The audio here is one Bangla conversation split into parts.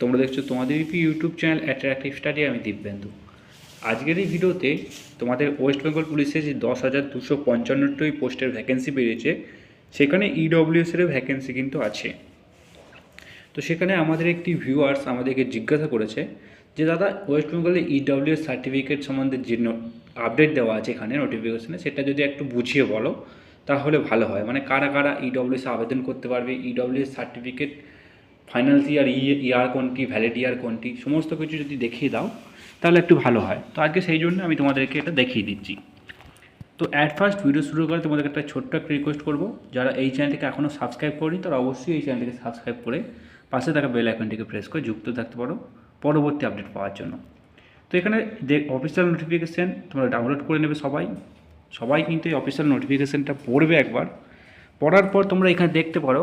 তোমরা দেখছ তোমাদের ইপি ইউটিউব চ্যানেল অ্যাট্রাকটিভ স্টাডি আমি দিব্যেন্দু আজকের এই ভিডিওতে তোমাদের ওয়েস্ট বেঙ্গল পুলিশের যে দশ হাজার দুশো পঞ্চান্নটি পোস্টের ভ্যাকেন্সি বেরিয়েছে সেখানে E ইডব্লিউএসেরও ভ্যাকেন্সি কিন্তু আছে। তো সেখানে আমাদের একটি ভিউয়ার্স আমাদেরকে জিজ্ঞাসা করেছে যে, দাদা ওয়েস্ট বেঙ্গলে ইডব্লিউএস সার্টিফিকেট সম্বন্ধে যে আপডেট দেওয়া আছে এখানে নোটিফিকেশনে সেটা যদি একটু বুঝিয়ে বলো, তাহলে ভালো হয়। মানে কারা কারা ইডব্লিউএস আবেদন করতে পারবে EWS certificate final year year কোনটি ভ্যালিড ইয়ার কোনটি, সমস্ত কিছু যদি দেখিয়ে দাও, তাহলে একটু ভালো হয়। তো আজকে সেই জন্য আমি তোমাদেরকে এটা দেখিয়ে দিচ্ছি। তো অ্যাট ফার্স্ট ভিডিও শুরু করে তোমাদেরকে একটা ছোট্ট একটা রিকোয়েস্ট করব। যারা এই চ্যানেলটিকে এখনও সাবস্ক্রাইব করেনি, তারা অবশ্যই এই চ্যানেলটিকে সাবস্ক্রাইব করে পাশে থাকা বেল আইকনটিকে প্রেস করে যুক্ত থাকতে পারো পরবর্তী আপডেট পাওয়ার জন্য। তো এখানে যে অফিসিয়াল নোটিফিকেশান তোমরা ডাউনলোড করে নেবে সবাই। সবাই কিন্তু এই অফিসিয়াল নোটিফিকেশানটা পড়বে একবার। পড়ার পর তোমরা এখানে দেখতে পারো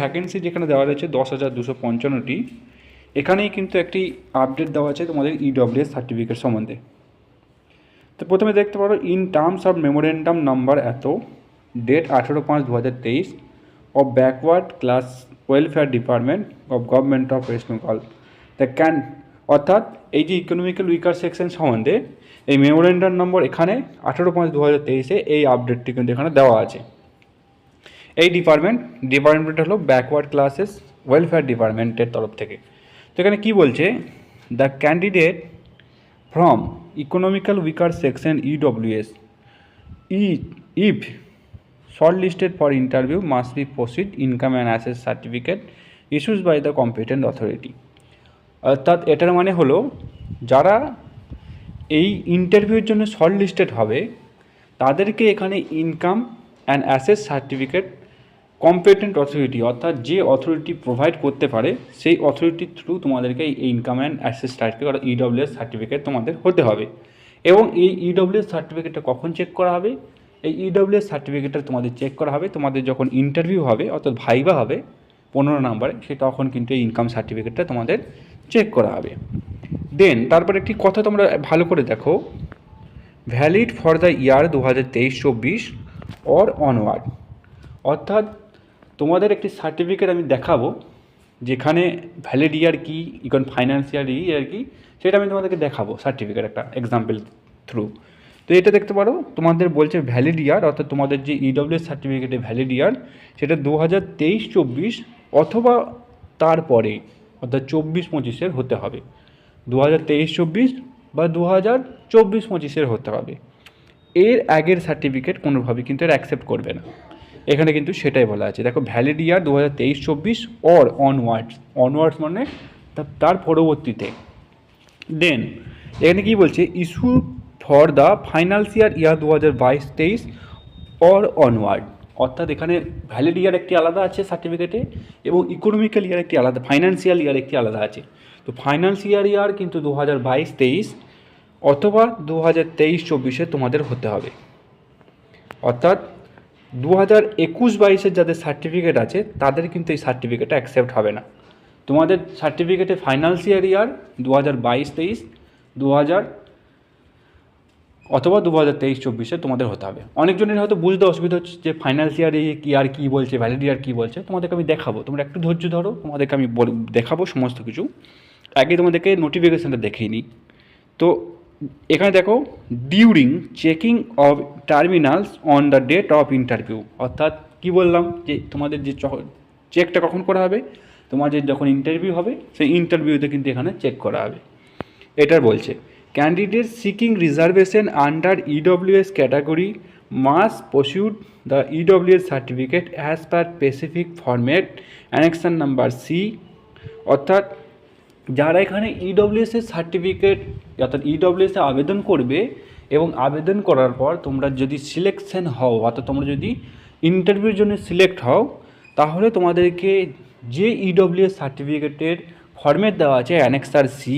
ভ্যাকেন্সি যেখানে দেওয়া রয়েছে দশ হাজার দুশো পঞ্চান্নটি, এখানেই কিন্তু একটি আপডেট দেওয়া আছে তোমাদের ইডব্লিউএস সার্টিফিকেট সম্বন্ধে। তো প্রথমে দেখতে পারো in terms of memorandum number এত ডেট আঠেরো পাঁচ দু হাজার তেইশ of backward class welfare department of government of West Bengal the can অর্থাৎ এই যে ইকোনমিক্যাল উইকার সেকশন সম্বন্ধে, এই মেমোরেন্ডাম নম্বর এখানে আঠেরো পাঁচ দু হাজার তেইশে এই আপডেটটি কিন্তু এখানে দেওয়া আছে। এই ডিপার্টমেন্ট ডিপার্টমেন্ট হলো ব্যাকওয়ার্ড ক্লাসেস ওয়েলফেয়ার ডিপার্টমেন্টের তরফ থেকে। তো এখানে কী বলছে? The candidate from economical weaker section EWS E if short listed for interview must be proceed income and assess certificate issued by the competent authority অর্থাৎ এটার মানে হলো, যারা এই ইন্টারভিউর জন্য শর্ট লিস্টেড হবে, তাদেরকে এখানে ইনকাম অ্যান্ড অ্যাসেস সার্টিফিকেট কম্পিটেন্ট অথরিটি অর্থাৎ যে অথরিটি প্রোভাইড করতে পারে, সেই অথরিটির থ্রু তোমাদেরকে এই ইনকাম অ্যান্ড অ্যাসেস সার্টিফিকেট অর্থাৎ ইডব্লিউএস সার্টিফিকেট তোমাদের হতে হবে। এবং এই ইডব্লিউএস সার্টিফিকেটটা কখন চেক করা হবে? এই ইডব্লিউএস সার্টিফিকেটটা তোমাদের চেক করা হবে, তোমাদের যখন ইন্টারভিউ হবে, অর্থাৎ ভাইবা হবে, পনেরো নাম্বারে, সে তখন কিন্তু এই ইনকাম সার্টিফিকেটটা তোমাদের চেক করা হবে। দেন তারপর একটি কথা তোমরা ভালো করে দেখো। ভ্যালিড ফর দ্য ইয়ার দু হাজার তেইশ চব্বিশ অর অনওয়ার্ড অর্থাৎ তোমাদের একটি সার্টিফিকেট আমি দেখাবো, যেখানে ভ্যালিড ইয়ার কী ইকন ফাইন্যান্সিয়াল ইয়ার কি, সেটা আমি তোমাদেরকে দেখাবো সার্টিফিকেট একটা এক্সাম্পল থ্রু তো এটা দেখতে পারো, তোমাদের বলছে ভ্যালিড ইয়ার অর্থাৎ তোমাদের যে ইডব্লিউএস সার্টিফিকেটে ভ্যালিড ইয়ার সেটা দু হাজার তেইশ চব্বিশ অথবা তারপরে, অর্থাৎ চব্বিশ পঁচিশের হতে হবে। দু হাজার তেইশ চব্বিশ বা দু হাজার চব্বিশ পঁচিশের হতে হবে। এর আগের সার্টিফিকেট কোনোভাবেই কিন্তু এর অ্যাকসেপ্ট করবে না। এখানে কিন্তু সেটাই বলা আছে। দেখো ভ্যালিড ইয়ার দু হাজার তেইশ, চব্বিশ অর অনওয়ার্ডস অনওয়ার্ডস মানে তার পরবর্তীতে। দেন এখানে কি বলছে? Issue for the financial year দু হাজার বাইশ, তেইশ অর অনওয়ার্ড অর্থাৎ এখানে ভ্যালিড ইয়ার একটি আলাদা আছে সার্টিফিকেটে এবং ইকোনমিক্যাল ইয়ার একটি আলাদা ফাইন্যান্সিয়াল ইয়ার একটি আলাদা আছে। তো ফাইন্যান্সিয়াল ইয়ার কিন্তু দু হাজার বাইশ, তেইশ, অথবা দু হাজার তেইশ, চব্বিশে তোমাদের হতে হবে। অর্থাৎ দু হাজার একুশ বাইশের যাদের সার্টিফিকেট আছে, তাদের কিন্তু এই সার্টিফিকেটটা অ্যাকসেপ্ট হবে না। তোমাদের সার্টিফিকেটে ফাইন্যান্সিয়াল ইয়ার দু হাজার বাইশ তেইশ দু হাজার অথবা দু হাজার তেইশ চব্বিশে তোমাদের হতে হবে। অনেকজনের হয়তো বুঝতে অসুবিধা হচ্ছে যে ফাইন্যান্সিয়াল কি আর কী বলছে ভ্যালিড ইয়ার কী বলছে। তোমাদেরকে আমি দেখাবো। তোমরা একটু ধৈর্য ধরো, তোমাদেরকে আমি দেখাবো সমস্ত কিছু। আগে তোমাদেরকে নোটিফিকেশানটা দেখেই নিই। তো এখানে দেখো during checking of terminals on the date of interview অর্থাৎ কি বললাম? যে তোমাদের যে চেকটা কখন করা হবে? তোমাদের যখন ইন্টারভিউ হবে, সেই ইন্টারভিউতে কিন্তু এখানে চেক করা হবে। এটার বলছে candidate seeking reservation under EWS category must possessed the EWS certificate as per specific format annexure number C অর্থাৎ যারা এখানে ইডব্লিউএস এর সার্টিফিকেট অর্থাৎ ইডব্লিউএস এ আবেদন করবে এবং আবেদন করার পর তোমরা যদি সিলেকশন হও অর্থাৎ তোমরা যদি ইন্টারভিউর জন্য সিলেক্ট হও, তাহলে তোমাদেরকে যে ইডব্লিউএস সার্টিফিকেটের ফর্মেট দেওয়া আছে অ্যানেক্সার সি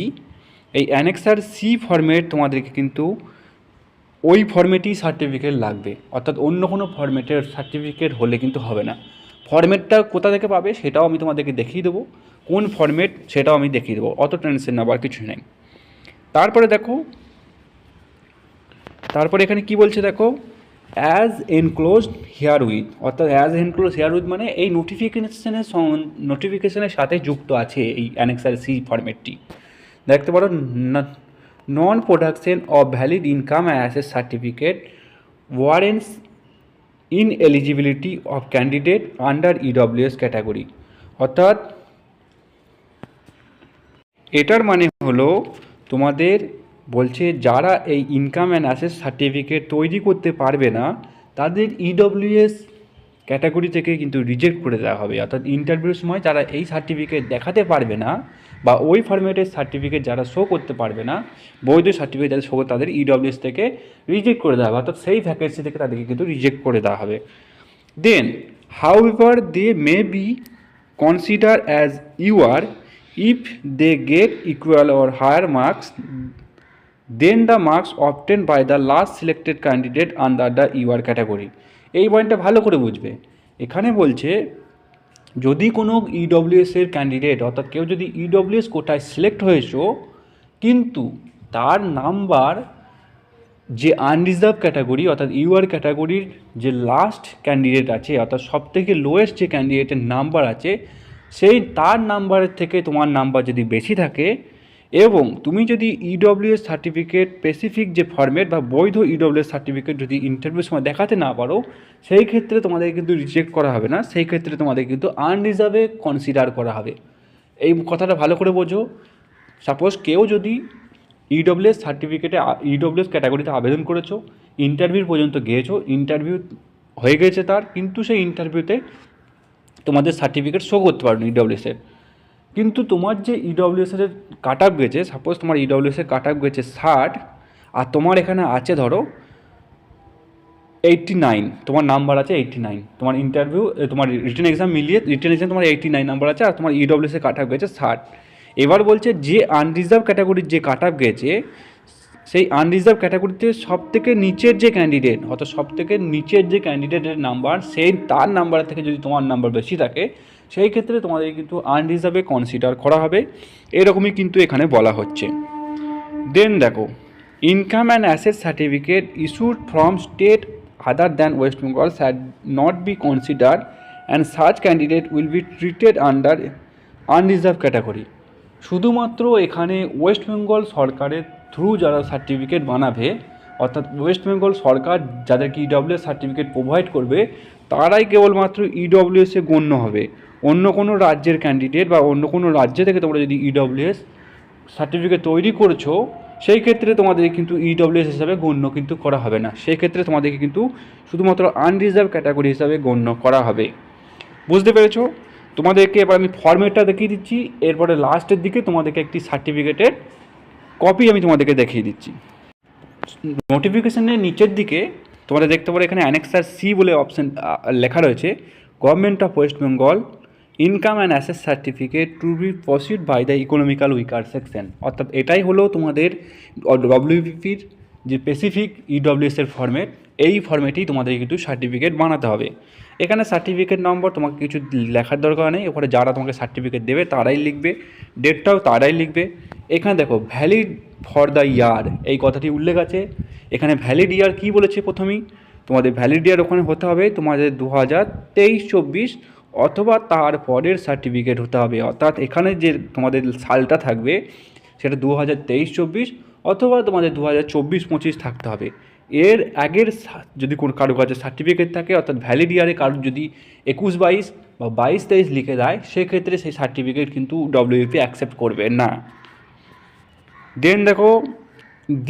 এই অ্যানেক্সার সি ফর্মেট তোমাদেরকে কিন্তু ওই ফর্মেটেই সার্টিফিকেট লাগবে। অর্থাৎ অন্য কোনো ফর্মেটের সার্টিফিকেট হলে কিন্তু হবে না। ফর্মেটটা কোথা থেকে পাবে সেটাও আমি তোমাদেরকে দেখিয়ে দেবো। কোন ফর্মেট সেটাও আমি দেখিয়ে দেবো। অত টেনশন নেবার কিছু নেই। তারপরে দেখো, তারপরে এখানে কি বলছে দেখো? অ্যাজ এনক্লোজ হেয়ার উইথ অর্থাৎ অ্যাজ এনক্লোজ হেয়ার উইথ মানে এই নোটিফিকেশনের নোটিফিকেশনের সাথে যুক্ত আছে এই অ্যানেক্সার সি ফরম্যাটটি। দেখতে পারো non production of valid income assess certificate warrants ineligibility of candidate under EWS category অর্থাৎ, এটার মানে হলো, তোমাদের বলছে যারা এই ইনকাম অ্যান্ড অ্যাসেস সার্টিফিকেট তৈরি করতে পারবে না, তাদের ইডব্লিউএস ক্যাটাগরি থেকে কিন্তু রিজেক্ট করে দেওয়া হবে। অর্থাৎ ইন্টারভিউর সময় যারা এই সার্টিফিকেট দেখাতে পারবে না বা ওই ফরম্যাটের সার্টিফিকেট যারা শো করতে পারবে না, বৈধ সার্টিফিকেট যারা শো তাদের ইডব্লিউএস থেকে রিজেক্ট করে দেওয়া হবে। অর্থাৎ সেই ভ্যাকেন্সি থেকে তাদেরকে কিন্তু রিজেক্ট করে দেওয়া হবে। Then however they may be consider as you are if they get equal or higher marks, then the marks obtained by the last selected candidate under the UR category এই পয়েন্টটা ভালো করে বুঝবে। এখানে বলছে, যদি কোনো ইডব্লিউএস এর ক্যান্ডিডেট অর্থাৎ কেউ যদি ইডব্লিউএস কোটায় সিলেক্ট হয়েছো, কিন্তু তার নাম্বার যে আনরিজার্ভ ক্যাটাগরি অর্থাৎ ইউআর ক্যাটাগরির যে লাস্ট ক্যান্ডিডেট আছে, অর্থাৎ সব থেকে লোয়েস্ট যে ক্যান্ডিডেটের নাম্বার আছে, সেই তার নাম্বারের থেকে তোমার নাম্বার যদি বেশি থাকে এবং তুমি যদি ইডব্লিউএস সার্টিফিকেট স্পেসিফিক যে ফর্মেট বা বৈধ ইডব্লিউএস সার্টিফিকেট যদি ইন্টারভিউর সময় দেখাতে না পারো, সেই ক্ষেত্রে তোমাদের কিন্তু রিজেক্ট করা হবে না। সেই ক্ষেত্রে তোমাদের কিন্তু আনরিজার্ভে কনসিডার করা হবে। এই কথাটা ভালো করে বোঝো। সাপোজ কেউ যদি ইডব্লিউএস সার্টিফিকেটে ইডব্লিউএস ক্যাটাগরিতে আবেদন করেছ ইন্টারভিউ পর্যন্ত গিয়েছো ইন্টারভিউ হয়ে গেছে তার, কিন্তু সেই ইন্টারভিউতে তোমাদের সার্টিফিকেট শো করতে পারো ইডব্লিউএসের কিন্তু তোমার যে ইডব্লিউএসের কাট আপ গেছে সাপোজ তোমার ইডব্লিউএসের কাট আপ গেছে ষাট, আর তোমার এখানে আছে ধরো এইটটি নাইন তোমার নাম্বার আছে এইটটি নাইন তোমার ইন্টারভিউ তোমার রিটার্ন এক্সাম মিলিয়ে রিটার্ন এক্সাম তোমার এইটটি নাইন নাম্বার আছে, আর তোমার ইডব্লিউএসের কাট আপ গেছে ষাট। এবার বলছে যে আনরিজার্ভ ক্যাটাগরির যে কাট আপ গেছে, সেই আনরিজার্ভ ক্যাটাগরিতে সব থেকে নিচের যে ক্যান্ডিডেট অর্থাৎ সব থেকে নিচের যে ক্যান্ডিডেটের নাম্বার সেই তার নাম্বার থেকে যদি তোমার নাম্বার বেশি থাকে সেই ক্ষেত্রে তোমাদের কিন্তু আনরিজার্ভে কনসিডার করা হবে। এরকমই কিন্তু এখানে বলা হচ্ছে। দেন দেখো income and asset certificate issued from state other than West Bengal shall not be consider and search candidate will be treated under unreserved category শুধুমাত্র এখানে ওয়েস্ট বেঙ্গল সরকারের থ্রু যারা সার্টিফিকেট বানাবে, অর্থাৎ ওয়েস্ট বেঙ্গল সরকার যাদেরকে ইডব্লিউএস সার্টিফিকেট প্রোভাইড করবে, তারাই কেবলমাত্র ইডব্লিউএসে গণ্য হবে। অন্য কোনো রাজ্যের ক্যান্ডিডেট বা অন্য কোনো রাজ্য থেকে তোমরা যদি ইডব্লিউএস সার্টিফিকেট তৈরি করছ, সেই ক্ষেত্রে তোমাদের কিন্তু ইডব্লিউএস হিসাবে গণ্য কিন্তু করা হবে না। সেই ক্ষেত্রে তোমাদেরকে কিন্তু শুধুমাত্র আনরিজার্ভ ক্যাটাগরি হিসাবে গণ্য করা হবে। বুঝতে পেরেছ? তোমাদেরকে এবার আমি ফর্মেটটা দেখিয়ে দিচ্ছি। এরপরে লাস্টের দিকে তোমাদেরকে একটি সার্টিফিকেটের কপি আমি তোমাদেরকে দেখিয়ে দিচ্ছি। নোটিফিকেশনের নিচের দিকে তোমরা দেখতে পারো এখানে অ্যানেক্সার সি বলে অপশান লেখা রয়েছে। Government of West Bengal income and assess certificate to be proceed by the economical weaker section অর্থাৎ এটাই হলো তোমাদের ডব্লিউপিপির যে স্পেসিফিক ইডব্লিউএসের ফর্মেট এই ফর্মেটেই তোমাদের কিন্তু সার্টিফিকেট বানাতে হবে। এখানে সার্টিফিকেট নম্বর তোমাকে কিছু লেখার দরকার নেই, ওখানে যারা তোমাকে সার্টিফিকেট দেবে তারাই লিখবে ডেটটাও তারাই লিখবে। এখানে দেখো ভ্যালিড ফর দ্য ইয়ার এই কথাটি উল্লেখ আছে। এখানে ভ্যালিড ইয়ার কী বলেছে প্রথমেই? তোমাদের ভ্যালিড ইয়ার ওখানে হতে হবে তোমাদের দু হাজার তেইশ চব্বিশ অথবা তার পরের সার্টিফিকেট হতে হবে। অর্থাৎ এখানে যে তোমাদের সালটা থাকবে, সেটা দু হাজার তেইশ চব্বিশ অথবা তোমাদের দু হাজার চব্বিশ পঁচিশ থাকতে হবে। এর আগের যদি কোনো কারও কাছে সার্টিফিকেট থাকে, অর্থাৎ ভ্যালিড ইয়ারে কারোর যদি একুশ বাইশ বা বাইশ তেইশ লিখে দেয়, সেক্ষেত্রে সেই সার্টিফিকেট কিন্তু ডব্লিউপি অ্যাকসেপ্ট করবে না। দেন দেখো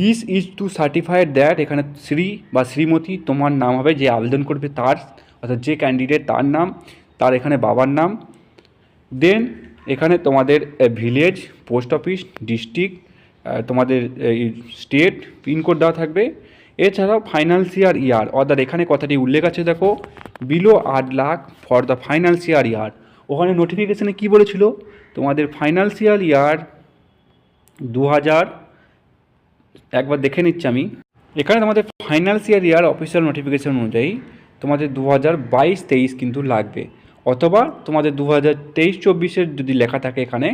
this is to certified that এখানে শ্রী বা শ্রীমতী তোমার নাম হবে, যে আবেদন করবে তার, অর্থাৎ যে ক্যান্ডিডেট তার নাম তার এখানে বাবার নাম। দেন এখানে তোমাদের ভিলেজ পোস্ট অফিস ডিস্ট্রিক্ট তোমাদের স্টেট পিনকোড দেওয়া থাকবে। এছাড়াও ফাইন্যান্সিয়াল ইয়ার অর্থাৎ এখানে কথাটি উল্লেখ আছে, দেখো। বিলো আট lakh for the financial year ওখানে নোটিফিকেশানে কী বলেছিল? তোমাদের ফাইন্যান্সিয়াল ইয়ার দু হাজার একবার দেখে নিচ্ছি আমি। এখানে তোমাদের ফাইন্যান্সিয়াল ইয়ার অফিসিয়াল নোটিফিকেশন অনুযায়ী তোমাদের দু হাজার বাইশ, তেইশ কিন্তু লাগবে। অথবা তোমাদের দু হাজার তেইশ চব্বিশের যদি লেখা থাকে এখানে,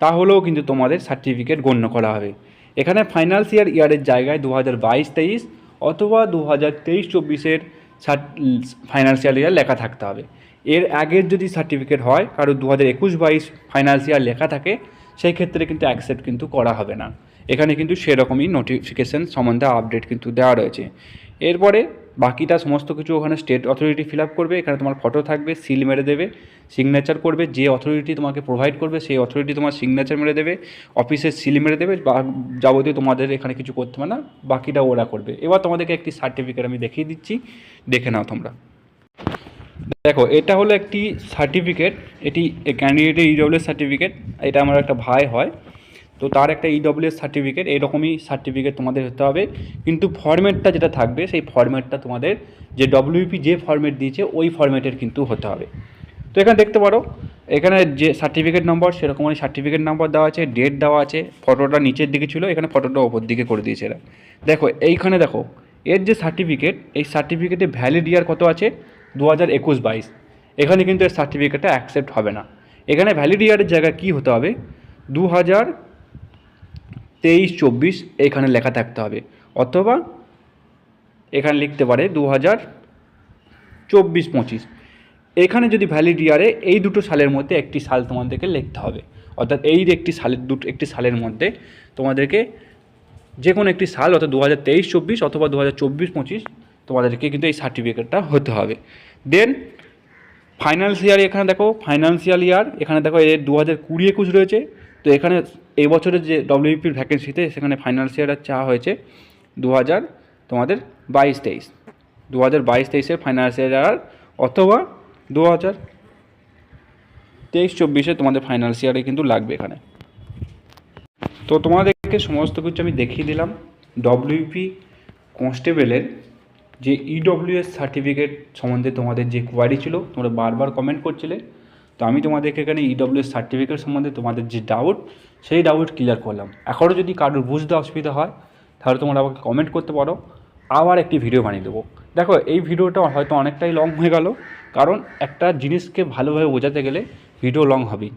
তাহলেও কিন্তু তোমাদের সার্টিফিকেট গণ্য করা হবে। এখানে ফাইন্যান্সিয়াল ইয়ারের জায়গায় দু হাজার বাইশ তেইশ অথবা দু হাজার তেইশ চব্বিশের ফাইন্যান্সিয়াল ইয়ার লেখা থাকতে হবে। এর আগের যদি সার্টিফিকেট হয়, কারও দু হাজার একুশ বাইশ ফাইন্যান্সিয়াল লেখা থাকে, সেই ক্ষেত্রে কিন্তু অ্যাকসেপ্ট কিন্তু করা হবে না। এখানে কিন্তু সেরকমই নোটিফিকেশান সম্বন্ধে আপডেট কিন্তু দেওয়া রয়েছে। এরপরে বাকিটা সমস্ত কিছু ওখানে স্টেট অথরিটি ফিল করবে, এখানে তোমার ফটো থাকবে সিল মেরে দেবে সিগনেচার করবে, যে অথরিটি তোমাকে প্রোভাইড করবে, সেই অথরিটি তোমার সিগনেচার মেরে দেবে অফিসের সিল মেরে দেবে, বা যাবতীয় তোমাদের এখানে কিছু করতে হবে না, বাকিটা ওরা করবে। এবার তোমাদেরকে একটি সার্টিফিকেট আমি দেখিয়ে দিচ্ছি, দেখে নাও তোমরা। দেখো, এটা হলো একটি সার্টিফিকেট এটি ক্যান্ডিডেটের ইডব্লিউ সার্টিফিকেট এটা আমার একটা ভাই হয়। তো তার একটা ইডব্লিউ সার্টিফিকেট এরকমই সার্টিফিকেট তোমাদের হতে হবে। কিন্তু ফরম্যাটটা যেটা থাকবে, সেই ফরম্যাটটা তোমাদের যে ডব্লিউপি যে ফরম্যাট দিয়েছে, ওই ফরম্যাটের কিন্তু হতে হবে। তো এখানে দেখতে পারো, এখানে যে সার্টিফিকেট নম্বর সেরকমই সার্টিফিকেট নাম্বার দেওয়া আছে ডেট দেওয়া আছে ফটোটা নিচের দিকে ছিল, এখানে ফটোটা ওপর দিকে করে দিয়েছে এরা। দেখো, এইখানে দেখো, এর যে সার্টিফিকেট এই সার্টিফিকেটে ভ্যালিড ইয়ার কত আছে? দু হাজার একুশ বাইশ। এখানে কিন্তু এর সার্টিফিকেটটা অ্যাকসেপ্ট হবে না। এখানে ভ্যালিড ইয়ারের জায়গায় কী হতে হবে? দু হাজার তেইশ, চব্বিশ এখানে লেখা থাকতে হবে। অথবা এখানে লিখতে পারে দু হাজার চব্বিশ, পঁচিশ। এখানে যদি ভ্যালিড ইয়ারে এই দুটো সালের মধ্যে একটি সাল তোমাদেরকে লিখতে হবে। অর্থাৎ এই একটি সালের দুটো, একটি সালের মধ্যে তোমাদেরকে যে কোনো একটি সাল, অর্থাৎ দু হাজার তেইশ, চব্বিশ অথবা দু হাজার চব্বিশ, পঁচিশ তোমাদেরকে কিন্তু এই সার্টিফিকেটটা হতে হবে। দেন ফাইন্যান্সিয়াল এখানে দেখো ফাইন্যান্সিয়াল ইয়ার এখানে দেখো, এর দু হাজার কুড়ি, একুশ রয়েছে। তো এখানে এই বছরের যে ডব্লিউপির ভ্যাকেন্সিতে সেখানে ফাইন্যান্সিয়ালের চাওয়া হয়েছে দু হাজার তোমাদের বাইশ তেইশ। দু হাজার বাইশ তেইশের ফাইন্যান্সিয়াল ইয়ার অথবা দু হাজার তেইশ চব্বিশে তোমাদের ফাইন্যান্সিয়ালে কিন্তু লাগবে এখানে। তো তোমাদেরকে সমস্ত কিছু আমি দেখিয়ে দিলাম। ডব্লিউপি কনস্টেবলের যে ইডব্লিউএস সার্টিফিকেট সম্বন্ধে তোমাদের যে কোয়ারি ছিল, তোমরা বারবার কমেন্ট করছিলে। তো আমি তোমাদেরকে এখানে ইডব্লিউএস সার্টিফিকেট সম্বন্ধে তোমাদের যে ডাউট সেই ডাউট ক্লিয়ার করলাম। এখনও যদি কারোর বুঝতে অসুবিধা হয়, তাহলে তোমরা আমাকে কমেন্ট করতে পারো। আবার একটি ভিডিও বানিয়ে দেবো। দেখো, এই ভিডিওটা হয়তো অনেকটাই লং হয়ে গেল। কারণ একটা জিনিসকে ভালোভাবে বোঝাতে গেলে ভিডিও লং হবেই।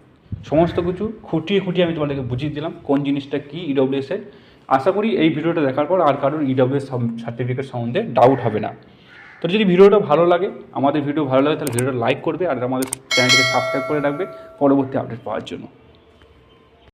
সমস্ত কিছু খুঁটিয়ে খুঁটিয়ে আমি তোমাদেরকে বুঝিয়ে দিলাম কোন জিনিসটা কী ইডব্লিউএসের আশা করি এই ভিডিওটা দেখার পর আর কারোর ইডব্লিউএস সার্টিফিকেট সম্বন্ধে ডাউট হবে না। তো যদি ভিডিওটা ভালো লাগে, আমাদের ভিডিও ভালো লাগে, তাহলে ভিডিওটা লাইক করবে আর আমাদের চ্যানেলটিকে সাবস্ক্রাইব করে রাখবে পরবর্তী আপডেট পাওয়ার জন্য।